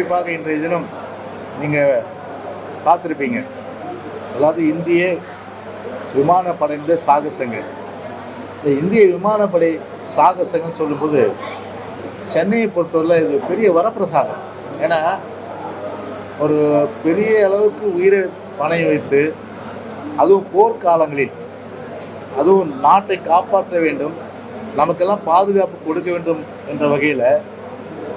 குறிப்பாக இன்றைய தினம் நீங்கள் பார்த்துருப்பீங்க. அதாவது இந்திய விமானப்படையினுடைய சாகசங்கள். இந்த இந்திய விமானப்படை சாகசங்கள் சொல்லும்போது சென்னையை பொறுத்தவரை இது பெரிய வரப்பிரசாதம். ஏன்னா ஒரு பெரிய அளவுக்கு உயிரை பணயம் வைத்து அதுவும் போர்க்காலங்களில் அதுவும் நாட்டை காப்பாற்ற வேண்டும் நமக்கெல்லாம் பாதுகாப்பு கொடுக்க வேண்டும் என்ற வகையில்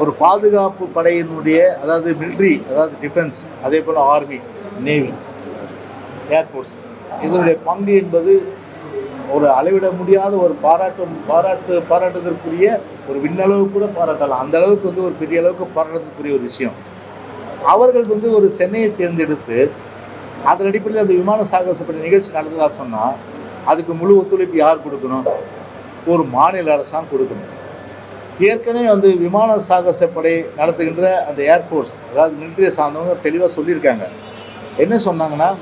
ஒரு பாதுகாப்பு படையினுடைய அதாவது மிலிட்ரி அதாவது டிஃபென்ஸ் அதே போல் ஆர்மி நேவி ஏர்ஃபோர்ஸ் இதனுடைய பங்கு என்பது ஒரு அளவிட முடியாத ஒரு பாராட்டும் பாராட்டு பாராட்டுதற்குரிய ஒரு விண்ணளவு கூட பாராட்டலாம். அந்த அளவுக்கு வந்து ஒரு பெரிய அளவுக்கு பாராட்டுறதுக்குரிய ஒரு விஷயம். அவர்கள் வந்து ஒரு சென்னையை தேர்ந்தெடுத்து அதன் அடிப்படையில் அந்த விமான சாகசப்படி நிகழ்ச்சி நடந்ததாக சொன்னால் அதுக்கு முழு ஒத்துழைப்பு யார் கொடுக்கணும்? ஒரு மாநில அரசாங்கம் கொடுக்கணும். ஏற்கனவே வந்து விமான சாகசப்படை நடத்துகின்ற அந்த ஏர்ஃபோர்ஸ் அதாவது மிலிட்ரியை சார்ந்தவங்க தெளிவாக சொல்லியிருக்காங்க. என்ன சொன்னாங்கன்னா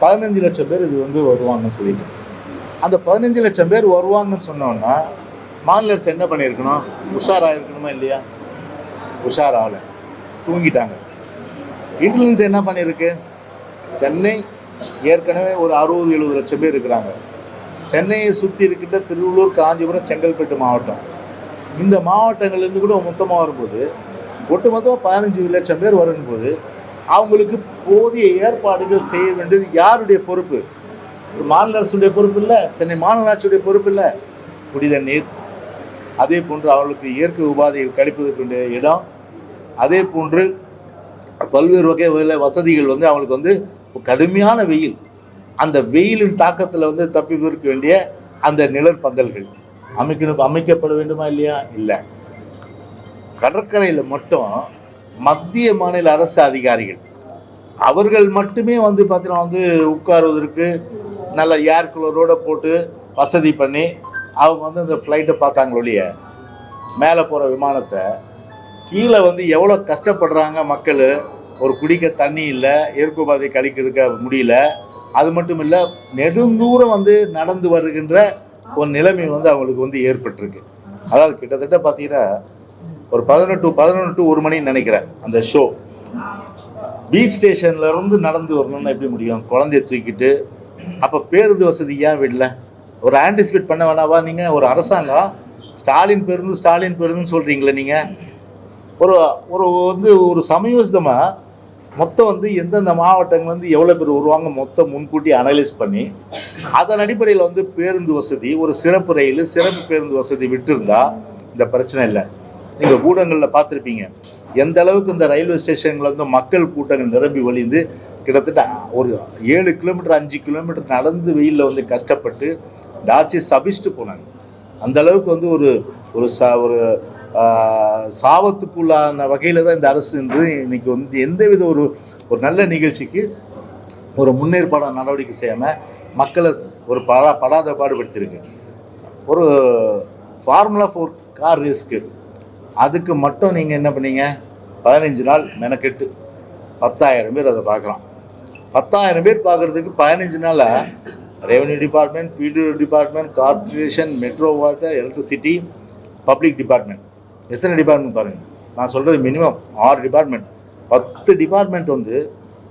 பதினஞ்சு லட்சம் பேர் இது வந்து வருவாங்கன்னு சொல்லிட்டு. அந்த பதினஞ்சு லட்சம் பேர் வருவாங்கன்னு சொன்னோன்னா மாநில அரசு என்ன பண்ணியிருக்கணும்? உஷாராக இருக்கணுமா இல்லையா? உஷாராகல. தூங்கிட்டாங்க. இன்டெலிஜென்ஸ் என்ன பண்ணியிருக்கு? சென்னை ஏற்கனவே ஒரு அறுபது எழுபது லட்சம் பேர் இருக்கிறாங்க. சென்னையை சுற்றி இருக்கின்ற திருவள்ளூர் காஞ்சிபுரம் செங்கல்பட்டு மாவட்டம். இந்த மாவட்டங்கள்லேருந்து கூட மொத்தமாக வரும்போது ஒட்டுமொத்தமாக பதினஞ்சு லட்சம் பேர் வரும்போது அவங்களுக்கு போதிய ஏற்பாடுகள் செய்ய வேண்டியது யாருடைய பொறுப்பு? ஒரு மாநில அரசுடைய பொறுப்பு இல்லை சென்னை மாநகராட்சியுடைய பொறுப்பு இல்லை. குடித நீர். அதே போன்று அவர்களுக்கு இயற்கை உபாதைகள் கழிப்பதற்குரிய இடம். அதே போன்று பல்வேறு வகை வகையில் வசதிகள் வந்து அவங்களுக்கு வந்து கடுமையான வெயில். அந்த வெயிலின் தாக்கத்தில் வந்து தப்பிப்பதற்கு வேண்டிய அந்த நிழற்பந்தல்கள். அமைக்கணும் அமைக்கப்பட வேண்டுமா இல்லையா? இல்லை. கடற்கரையில் மட்டும் மத்திய மாநில அரசு அதிகாரிகள். அவர்கள் மட்டுமே வந்து பார்த்தீங்கன்னா வந்து உட்காருவதற்கு நல்ல ஏர் கூலரோடு போட்டு வசதி பண்ணி அவங்க வந்து அந்த ஃப்ளைட்டை பார்த்தாங்க ஒழிய மேலே போகிற விமானத்தை. கீழே வந்து எவ்வளோ கஷ்டப்படுறாங்க மக்கள்? ஒரு குடிக்க தண்ணி இல்லை இயற்கைபாதை கழிக்கிறதுக்க முடியல. அது மட்டும் இல்லை நெடுந்தூரம் வந்து நடந்து வருகின்ற ஒரு நிலைமை வந்து அவங்களுக்கு வந்து ஏற்பட்டிருக்கு. அதாவது கிட்டத்தட்ட பார்த்தீங்கன்னா ஒரு பதினெட்டு பதினொன்று டு ஒரு மணின்னு நினைக்கிறேன் அந்த ஷோ பீச் ஸ்டேஷன்ல இருந்து நடந்து வரணும்னா எப்படி முடியும்? குழந்தைய தூக்கிட்டு அப்போ பேருந்து வசதி ஏன் விடல? ஒரு ஆன்டிசிபேட் பண்ண வேணாவா நீங்கள் ஒரு அரசாங்கம். ஸ்டாலின் பேருந்து ஸ்டாலின் பேருந்துன்னு சொல்கிறீங்களே நீங்கள் ஒரு ஒரு வந்து ஒரு சமயோசிதமாக மொத்தம் வந்து எந்தெந்த மாவட்டங்கள் வந்து எவ்வளோ பேர் வருவாங்க மொத்தம் முன்கூட்டி அனலைஸ் பண்ணி அதன் அடிப்படையில் வந்து பேருந்து வசதி ஒரு சிறப்பு ரயில் சிறப்பு பேருந்து வசதி விட்டுருந்தா இந்த பிரச்சனை இல்லை. நீங்கள் ஊடகங்களில் பார்த்துருப்பீங்க. எந்த அளவுக்கு இந்த ரயில்வே ஸ்டேஷன்ல வந்து மக்கள் கூட்டங்கள் நிரம்பி வழிந்து கிட்டத்தட்ட ஒரு ஏழு கிலோமீட்டர் அஞ்சு கிலோமீட்டர் நடந்து வெயிலில் வந்து கஷ்டப்பட்டு டாச்சி சபிச்சுட்டு போனாங்க. அந்த அளவுக்கு வந்து ஒரு ஒரு ச ஒரு சாபத்துக்குள்ளான வகையில் தான் இந்த அரசு என்று இன்றைக்கி வந்து எந்தவித ஒரு ஒரு நல்ல நிகழ்ச்சிக்கு ஒரு முன்னேற்பாடான நடவடிக்கை செய்யாமல் மக்களை ஒரு படா படாத பாடுபடுத்தியிருக்கு. ஒரு ஃபார்முலா ஃபோர் கார் ரேஸ்க்கு அதுக்கு மட்டும் நீங்கள் என்ன பண்ணீங்க? பதினஞ்சு நாள் மெனக்கெட்டு பத்தாயிரம் பேர் அதை பார்க்குறோம் பத்தாயிரம் பேர் பார்க்குறதுக்கு பதினஞ்சு நாளில் revenue department BDO department corporation metro water electricity public department எத்தனை டிபார்ட்மெண்ட் பாருங்கள் நான் சொல்கிறது மினிமம் ஆறு டிபார்ட்மெண்ட் பத்து டிபார்ட்மெண்ட் வந்து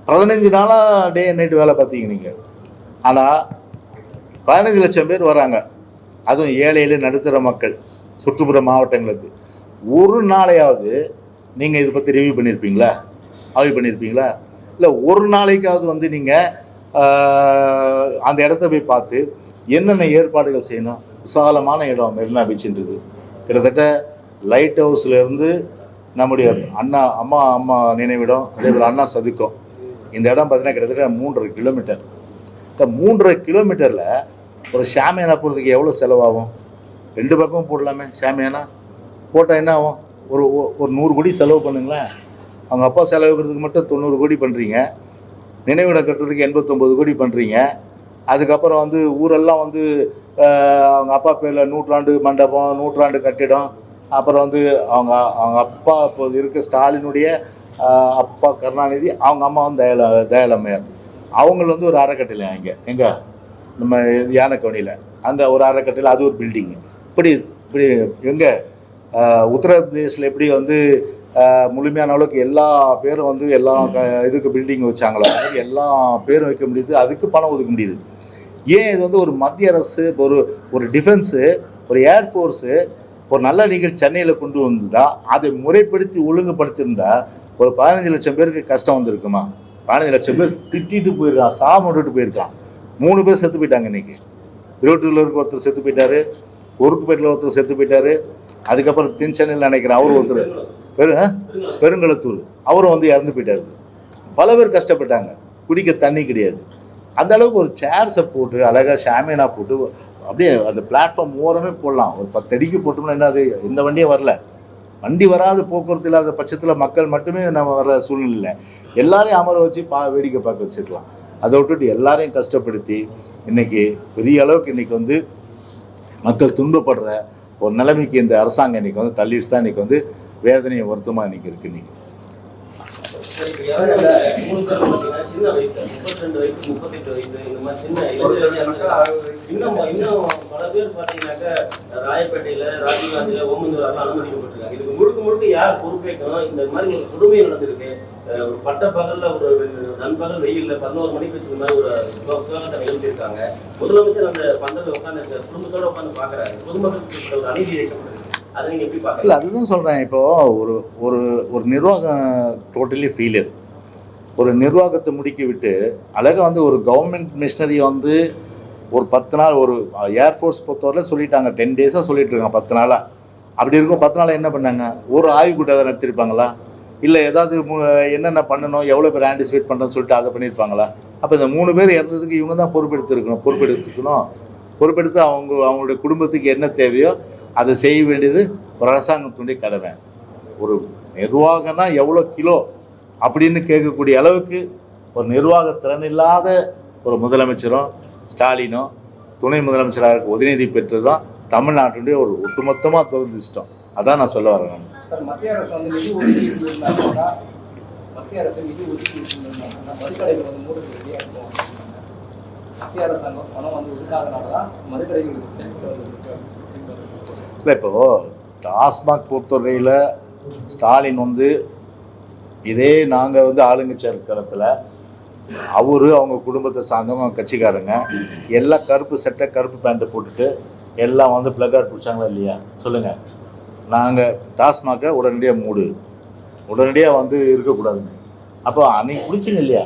பதினஞ்சு நாளாக டே நைட்டு வேலை பார்த்தீங்க நீங்கள் ஆனால் பதினஞ்சு லட்சம் பேர் வராங்க. அதுவும் ஏழையில நடுத்தர மக்கள் சுற்றுப்புற மாவட்டங்களுக்கு. ஒரு நாளையாவது நீங்கள் இதை பற்றி ரிவ்யூ பண்ணியிருப்பீங்களா ஆய்வு பண்ணியிருப்பீங்களா இல்லை ஒரு நாளைக்காவது வந்து நீங்கள் அந்த இடத்த போய் பார்த்து என்னென்ன ஏற்பாடுகள் செய்யணும்? விசாலமான இடம் மெரினா பீச்சுன்றது கிட்டத்தட்ட லைட் ஹவுஸ்லேருந்து நம்முடைய அண்ணா அம்மா அம்மா நினைவிடம் அதே போல் அண்ணா சதுக்கம். இந்த இடம் பார்த்தீங்கன்னா கிட்டத்தட்ட மூன்றரை கிலோமீட்டர் இந்த மூன்றரை கிலோமீட்டரில் ஒரு ஷாமியானா போகிறதுக்கு எவ்வளோ செலவாகும்? ரெண்டு பக்கமும் போடலாமே ஷாமியானா போட்டால் என்ன ஆகும்? ஒரு ஒரு நூறு கோடி செலவு பண்ணுங்களேன். அவங்க அப்பா செலவுக்கிறதுக்கு மட்டும் தொண்ணூறு கோடி பண்ணுறீங்க நினைவிடம் கட்டுறதுக்கு எண்பத்தொம்பது கோடி பண்ணுறீங்க அதுக்கப்புறம் வந்து ஊரெல்லாம் வந்து அவங்க அப்பா பேரில் நூற்றாண்டு மண்டபம் நூற்றாண்டு கட்டிடம் அப்புறம் வந்து அவங்க அவங்க அப்பா இப்போ இருக்க ஸ்டாலினுடைய அப்பா கருணாநிதி அவங்க அம்மா வந்து தயல தயலம்மையார் அவங்கள வந்து ஒரு அறக்கட்டளை இங்கே எங்கே? நம்ம யானைக்கவனியில் அங்கே ஒரு அறக்கட்டளை அது ஒரு பில்டிங் இப்படி இப்படி எங்கே? உத்தரப்பிரதேசில் எப்படி வந்து முழுமையான அளவுக்கு எல்லா பேரும் வந்து எல்லா க- இதுக்கு பில்டிங் வச்சாங்களோ எல்லா பேரும் வைக்க முடியுது அதுக்கு பணம் ஒதுக்க முடியுது. ஏன் இது வந்து ஒரு மத்திய அரசு ஒரு ஒரு டிஃபென்ஸு ஒரு ஏர்ஃபோர்ஸு ஒரு நல்ல நிகழ்ச்சி சென்னையில் கொண்டு வந்ததா? அதை முறைப்படுத்தி ஒழுங்குபடுத்தியிருந்தா ஒரு பதினஞ்சு லட்சம் பேருக்கு கஷ்டம் வந்திருக்குமா? பதினஞ்சு லட்சம் பேர் திட்டிட்டு போயிருக்கான் சாம விட்டுட்டு போயிருக்கான் மூணு பேர் செத்து போயிட்டாங்க இன்னைக்கு. இருபத்தூரில் இருக்க ஒருத்தர் செத்து போயிட்டாரு ஒருக்குப்பேட்டில் ஒருத்தர் செத்து போயிட்டாரு அதுக்கப்புறம் தென் சென்னையில் நினைக்கிறேன் அவரும் ஒருத்தர். பெரு ஆ? அவரும் வந்து இறந்து போயிட்டாரு. பல பேர் கஷ்டப்பட்டாங்க. குடிக்க தண்ணி கிடையாது. அந்த அளவுக்கு ஒரு சேர்ஸை போட்டு அழகாக ஷாமியானா போட்டு அப்படியே அந்த பிளாட்ஃபார்ம் ஓரமே போடலாம். ஒரு பத்து அடிக்கு போட்டோம்னா என்னது இந்த எந்த வரல. வண்டி வராத போக்குவரத்து இல்லாத பட்சத்தில் மக்கள் மட்டுமே நம்ம வர சூழ்நிலை எல்லாரையும் அமர வச்சு பா வேடிக்கை பார்க்க வச்சுக்கலாம். அதை விட்டுட்டு எல்லாரையும் கஷ்டப்படுத்தி இன்றைக்கி பெரிய அளவுக்கு இன்றைக்கி வந்து மக்கள் துன்பப்படுற ஒரு நிலைமைக்கு இந்த அரசாங்கம் இன்னைக்கு வந்து தள்ளிட்டு தான் இன்றைக்கி வந்து வேதனையும் வருத்தமாக இன்றைக்கி இருக்குது இன்றைக்கி சரி, இப்ப யாரும் அந்த மூணு பேர் பாத்தீங்கன்னா சின்ன வயசு, 32 வயசு, 38 வயசு, இந்த மாதிரி சின்ன இன்னும் இன்னும் பல பேர் பார்த்தீங்கன்னாக்கா ராயப்பேட்டையில, ராஜீவ்காந்தியில, ஓமந்தூரார்ல அனுமதிக்கப்பட்டிருக்காங்க. இதுக்கு முழுக்க முழுக்க யார் பொறுப்பேற்கணும்? இந்த மாதிரி ஒரு கொடுமை நடந்திருக்கு. ஒரு பட்ட பகல்ல ஒரு நண்பகல் வெயில்ல பதினோரு மணிக்கு வச்சு இந்த மாதிரி ஒரு விவ- விவகாரத்தை நிகழ்த்தியிருக்காங்க. முதலமைச்சர் அந்த பந்தல்ல உட்கார்ந்து குடும்பத்தோட உட்காந்து பாக்குறாரு பொதுமக்களுக்கு இப்படி ஒரு அநீதி இழைக்கப்படுது இல்லை அதுதான் சொல்கிறேன் இப்போது ஒரு ஒரு ஒரு நிர்வாகம் டோட்டலி ஃபெயிலியர் ஒரு நிர்வாகத்தை முடுக்கி விட்டு அழகாக வந்து ஒரு கவர்மெண்ட் மிஷினரி வந்து ஒரு பத்து நாள் ஒரு ஏர்ஃபோர்ஸ் பொறுத்தவரை சொல்லிட்டாங்க. டென் டேஸாக சொல்லிட்டு இருக்காங்க பத்து நாளாக அப்படி இருக்கும் பத்து நாளாக என்ன பண்ணாங்க? ஒரு ஆய்வு கூட்டம் நடத்திருப்பாங்களா இல்லை ஏதாவது மு- என்னென்ன பண்ணணும்? எவ்வளோ பேர் ஆன்டிசிபேட் பண்ணுறோன்னு சொல்லிட்டு அதை பண்ணியிருப்பாங்களா? அப்போ இந்த மூணு பேர் இறந்ததுக்கு இவங்க தான் பொறுப்பெடுத்துருக்கணும் பொறுப்பெடுத்துக்கணும். பொறுப்பெடுத்து அவங்க அவங்களுடைய குடும்பத்துக்கு என்ன தேவையோ அதை செய்ய வேண்டியது ஒரு அரசாங்கத்துடைய கடமை. ஒரு நிர்வாகம்னா எவ்வளோ கிலோ அப்படின்னு கேட்கக்கூடிய அளவுக்கு ஒரு நிர்வாக திறன் இல்லாத ஒரு முதலமைச்சரும் ஸ்டாலினும் துணை முதலமைச்சராக இருக்க உதயநிதி பெற்றது தான் தமிழ்நாட்டுடைய ஒரு ஒட்டுமொத்தமாக துரதிஷ்டம் அதான் நான் சொல்ல வரேன் மத்திய அரசு நிதி ஒதுக்கி மத்திய அரசாங்கம் பணம் வந்து ஒதுக்காதனால தான் மதுக்கடைகள் இல்லை இப்போது டாஸ்மாக் பொறுத்தவரையில் ஸ்டாலின் வந்து இதே நாங்கள் வந்து ஆளுங்கட்சி இருக்கிறத்துல அவரு அவங்க குடும்பத்தை சார்ந்தவங்க அவங்க கட்சிக்காரங்க எல்லாம் கருப்பு சட்டை கருப்பு பேண்ட்டை போட்டுட்டு எல்லாம் வந்து பிளக்கார்ட் பிடிச்சாங்களா இல்லையா? சொல்லுங்கள் நாங்கள் டாஸ்மாகை உடனடியாக மூடு. உடனடியாக வந்து இருக்கக்கூடாதுங்க. அப்போ அன்னைக்கு பிடிச்சிங்க இல்லையா?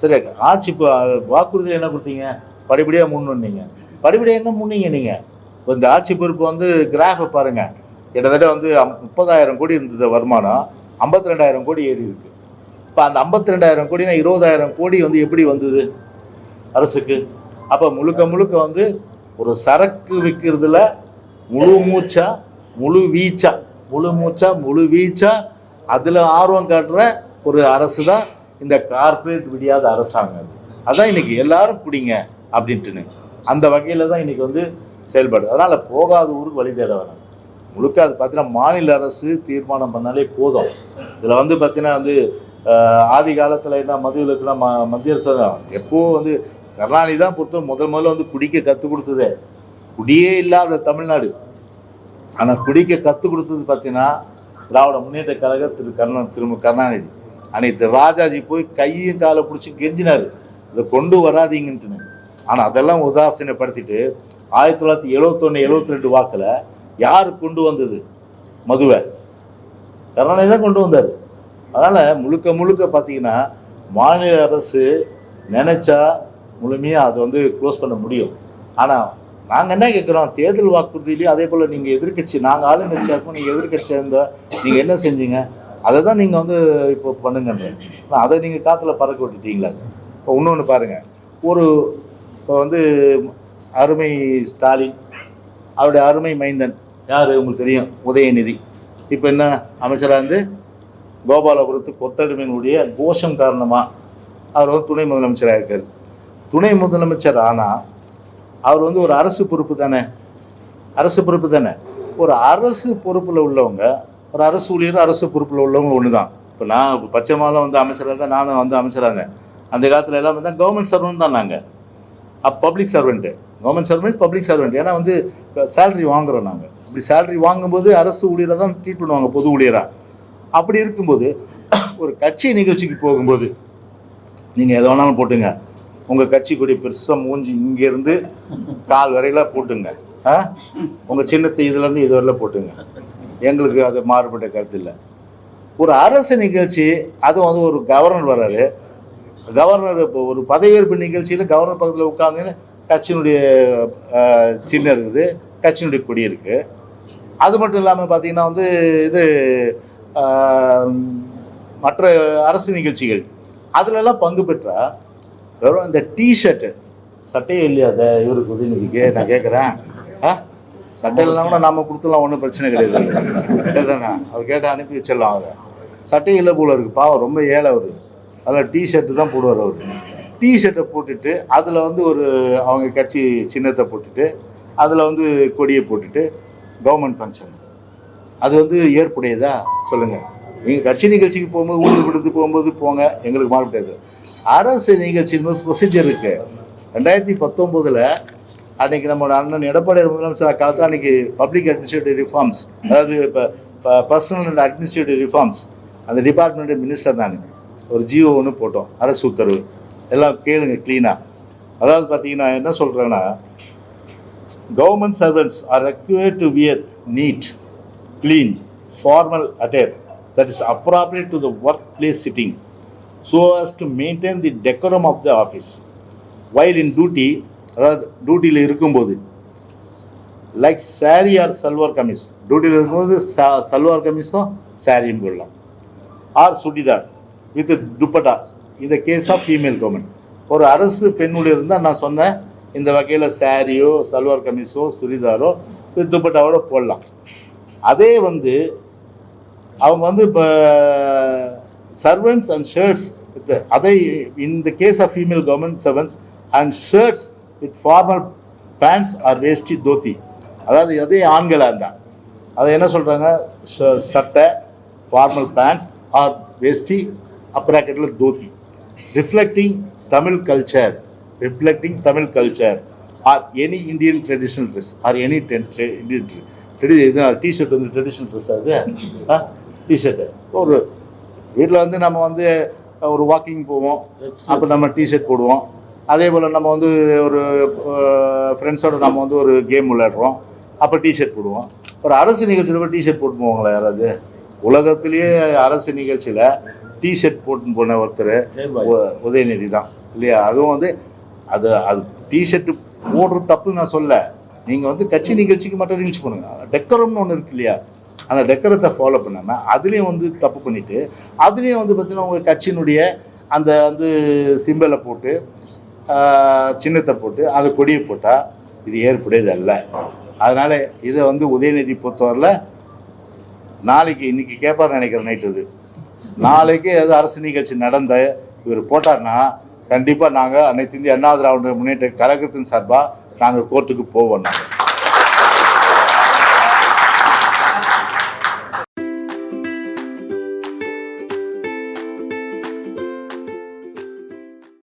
சரி ஆட்சி இப்போ வாக்குறுதி என்ன கொடுத்தீங்க? படிப்படியாக முன்னுன்னீங்க படிப்படியாக எங்கே முன்னீங்க நீங்கள் இப்போ இந்த ஆட்சி பொறுப்பு வந்து கிராஃபை பாருங்கள் கிட்டத்தட்ட வந்து முப்பதாயிரம் கோடி இருந்தது வருமானம். ஐம்பத்தி ரெண்டாயிரம் கோடி ஏறி இருக்கு. இப்போ அந்த ஐம்பத்தி ரெண்டாயிரம் கோடினா இருபதாயிரம் கோடி வந்து எப்படி வந்தது? அரசுக்கு. அப்போ முழுக்க முழுக்க வந்து ஒரு சரக்கு விற்கிறதுல முழு மூச்சா முழு வீச்சா முழு மூச்சா முழு வீச்சா அதில் ஆர்வம் காட்டுற ஒரு அரசு தான் இந்த கார்ப்பரேட் விடியாத அரசாங்கம். அதான் இன்னைக்கு எல்லாரும் குடிங்க அப்படின்ட்டுன்னு அந்த வகையில் தான் இன்னைக்கு வந்து செயல்பாடு. அதனால் போகாத ஊருக்கு வழி தேட வேணாம். முழுக்க அது பார்த்தீங்கன்னா மாநில அரசு தீர்மானம் பண்ணாலே போதும். இதில் வந்து பார்த்தீங்கன்னா வந்து ஆதி காலத்தில் என்ன மதுவிலக்குலாம் ம மத்திய அரசு தான். வந்து கருணாநிதி தான் பொறுத்த முதல் முதல்ல வந்து குடிக்க கற்றுக் கொடுத்ததே. குடியே இல்லாத தமிழ்நாடு. ஆனால் குடிக்க கற்றுக் கொடுத்தது பார்த்தீங்கன்னா திராவிட முன்னேற்ற கழக திரு கருணா திரு கருணாநிதி. அன்னைக்கு ராஜாஜி போய் கையும் காலை பிடிச்சி கெஞ்சினார். இதை கொண்டு வராதீங்கன்ட்டுன்னு ஆனால் அதெல்லாம் உதாசீனப்படுத்திட்டு ஆயிரத்தி தொள்ளாயிரத்தி எழுவத்தொன்று எழுபத்தி ரெண்டு வாக்கில் யார் கொண்டு வந்தது? மதுவை. கருணாநிதி தான் கொண்டு வந்தார். அதனால் முழுக்க முழுக்க பார்த்தீங்கன்னா மாநில அரசு நினச்சா முழுமையாக அதை வந்து க்ளோஸ் பண்ண முடியும். ஆனால் நாங்கள் என்ன கேட்குறோம் தேர்தல் வாக்குறுதியிலையும் அதே போல் நீங்கள் எதிர்க்கட்சி நாங்கள் ஆளுங்கட்சியாக இருக்கோம் நீங்கள் எதிர்க்கட்சியாக இருந்தால் நீங்கள் என்ன செஞ்சீங்க? அதை தான் நீங்கள் வந்து இப்போ பண்ணுங்கன்றேன். அதை நீங்கள் காற்றுல பறக்க விட்டுட்டீங்களா? இப்போ இன்னொன்று பாருங்கள் ஒரு இப்போ வந்து அருமை ஸ்டாலின் அவருடைய அருமை மைந்தன் யார் உங்களுக்கு தெரியும்? உதயநிதி. இப்போ என்ன அமைச்சராக இருந்து? கோபாலபுரத்து கொத்தடிமையினுடைய கோஷம் காரணமாக அவர் வந்து துணை முதலமைச்சராக இருக்கார். துணை முதலமைச்சர் ஆனால் அவர் வந்து ஒரு அரசு பொறுப்பு தானே? அரசு பொறுப்பு தானே? ஒரு அரசு பொறுப்பில் உள்ளவங்க ஒரு அரசு ஊழியர் அரசு பொறுப்பில் உள்ளவங்க ஒன்று தான் இப்போ நான் பச்சை மாலம் வந்து அமைச்சராக இருந்தால் நானும் வந்து அமைச்சராங்க. அந்த காலத்தில் எல்லாம் வந்து கவர்மெண்ட் சர்வன் தான் நாங்கள் அப்போ public servant government servant public servant ஏன்னா வந்து சேலரி வாங்குகிறோம் நாங்கள் இப்படி சேலரி வாங்கும்போது அரசு ஊழியராக தான் ட்ரீட் பண்ணுவாங்க பொது ஊழியராக அப்படி இருக்கும்போது ஒரு கட்சி நிகழ்ச்சிக்கு போகும்போது நீங்கள் எது வேணாலும் போட்டுங்க. உங்கள் கட்சி கொடி பெருசாக மூஞ்சி இங்கேருந்து கால் வரையில் போட்டுங்க. ஆ? உங்கள் சின்னத்தை இதுலேருந்து இது வரையில போட்டுங்க. எங்களுக்கு அது மாறுபட்ட கருத்து இல்லை. ஒரு அரசு நிகழ்ச்சி அதுவும் வந்து ஒரு கவர்னர் வர்றாரு கவர்னர் இப்போ ஒரு பதவியேற்பு நிகழ்ச்சியில் கவர்னர் பக்கத்தில் உட்காந்து கட்சியினுடைய சின்னம் இருக்குது கட்சியினுடைய கொடி இருக்குது அது மட்டும் இல்லாமல் பார்த்தீங்கன்னா வந்து இது மற்ற அரசு நிகழ்ச்சிகள் அதுலெல்லாம் பங்கு பெற்றால் வெறும் இந்த டிஷர்ட்டு சட்டையே இல்லையா அதை இவருக்கு உதயநிதிக்கு? நான் கேட்குறேன் ஆ? சட்டை இல்லைனா கூட நாம் கொடுத்துலாம் ஒன்றும் பிரச்சனை கிடையாது. சரிதானே? அவர் கேட்டால் அனுப்பி வச்சிடலாம் அவர். சட்டை இல்லை போல இருக்கு. பாவம் ரொம்ப ஏழை அவர். அதில் டிஷர்ட்டு தான் போடுவார் அவர். டிஷர்ட்டை போட்டுட்டு அதில் வந்து ஒரு அவங்க கட்சி சின்னத்தை போட்டுட்டு அதில் வந்து கொடியை போட்டுட்டு கவர்மெண்ட் ஃபங்க்ஷன் அது வந்து ஏற்புடையதா? சொல்லுங்கள் நீங்கள் கட்சி நிகழ்ச்சிக்கு போகும்போது ஊருக்கு கொடுத்து போகும்போது போங்க. எங்களுக்கு மாறப்படாது அரசு நிகழ்ச்சியின் ப்ரொசீஜர் இருக்குது ரெண்டாயிரத்தி பத்தொம்போதில் அன்றைக்கி நம்மளோட அண்ணன் எடப்பாடி முதலமைச்சர் காலத்தில் அன்னைக்கு பப்ளிக் அட்மினிஸ்ட்ரேட்டிவ் ரிஃபார்ம்ஸ் அதாவது இப்போ பர்சனல் அண்ட் அட்மினிஸ்ட்ரேட்டிவ் ரிஃபார்ம்ஸ் அந்த டிபார்ட்மெண்ட் மினிஸ்டர் நான் ஒரு ஜியோ ஒன்று போட்டோம் அரசு உத்தரவு. எல்லாம் கேளுங்க க்ளீனாக அதாவது பார்த்தீங்கன்னா என்ன சொல்கிறேன்னா government servants are required to wear neat clean, formal that is is to the work place sitting so as to maintain the decorum of the office while in duty அதாவது டியூட்டியில் இருக்கும்போது லைக் சாரி ஆர் சல்வார் கமிஸ் டியூட்டியில் இருக்கும்போது சல்வார் கமிஸும் சாரியும் போடலாம். Or churidar. With dupatta. இந்த case of female government ஒரு அரசு பெண்ணுடைய இருந்தால் நான் சொன்னேன் இந்த வகையில் சாரியோ சல்வார் கமிஸோ சுடிதாரோ வித் துப்பட்டாவோட போடலாம். அதே வந்து அவங்க வந்து இப்போ சர்வன்ஸ் அண்ட் ஷர்ட்ஸ் வித் அதை இந்த case of female government servants and shirts with formal pants or veshti dhoti அதாவது அதே ஆண்களாக இருந்தால் அதை என்ன சொல்கிறாங்க சட்டை formal pants or veshti அப்ராக்கெட்டில் dhoti. Reflecting Tamil culture reflecting Tamil culture or any Indian traditional dress or any Indian ட்ரெடி T-shirt வந்து traditional dress அது ஆ டிஷர்ட்டு ஒரு வீட்டில் வந்து நம்ம வந்து ஒரு வாக்கிங் போவோம். அப்போ நம்ம டிஷர்ட் போடுவோம். அதே போல் நம்ம வந்து ஒரு ஃப்ரெண்ட்ஸோட நம்ம வந்து ஒரு கேம் விளையாடுறோம். அப்போ டிஷர்ட் போடுவோம். ஒரு அரசு நிகழ்ச்சியில் போய் டிஷர்ட் போட்டு போவாங்களா யாராவது? உலகத்திலேயே அரசு நிகழ்ச்சியில் டிஷர்ட் போட்டுன்னு போன ஒருத்தர் உதயநிதி தான். இல்லையா? அதுவும் வந்து அது அது டிஷர்ட்டு போடுறது தப்பு நான் சொல்ல நீங்கள் வந்து கட்சி நிகழ்ச்சிக்கு மட்டும் நிகழ்ச்சி பண்ணுங்க டெக்கரம்னு ஒன்று இருக்கு இல்லையா? அந்த டெக்கரத்தை ஃபாலோ பண்ணாமல் அதுலேயும் வந்து தப்பு பண்ணிவிட்டு அதுலேயும் வந்து பார்த்தீங்கன்னா உங்கள் கட்சியினுடைய அந்த வந்து சிம்பலை போட்டு சின்னத்தை போட்டு அந்த கொடியை போட்டால் இது ஏற்புடையது அல்ல அதனால் இதை வந்து உதயநிதி பொறுத்தவரையில் நாளைக்கு இன்னைக்கு கேட்பார் நினைக்கிறேன் நைட்டு இது. நாளைக்கு ஏதாவது அரசு நிகழ்ச்சி நடந்த இவர் போட்டார்னா கண்டிப்பாக நாங்கள் அனைத்து இந்திய அண்ணா திராவிட முன்னேற்ற கழகத்தின் சார்பாக நாங்கள் கோர்ட்டுக்கு போவோம் நாங்கள்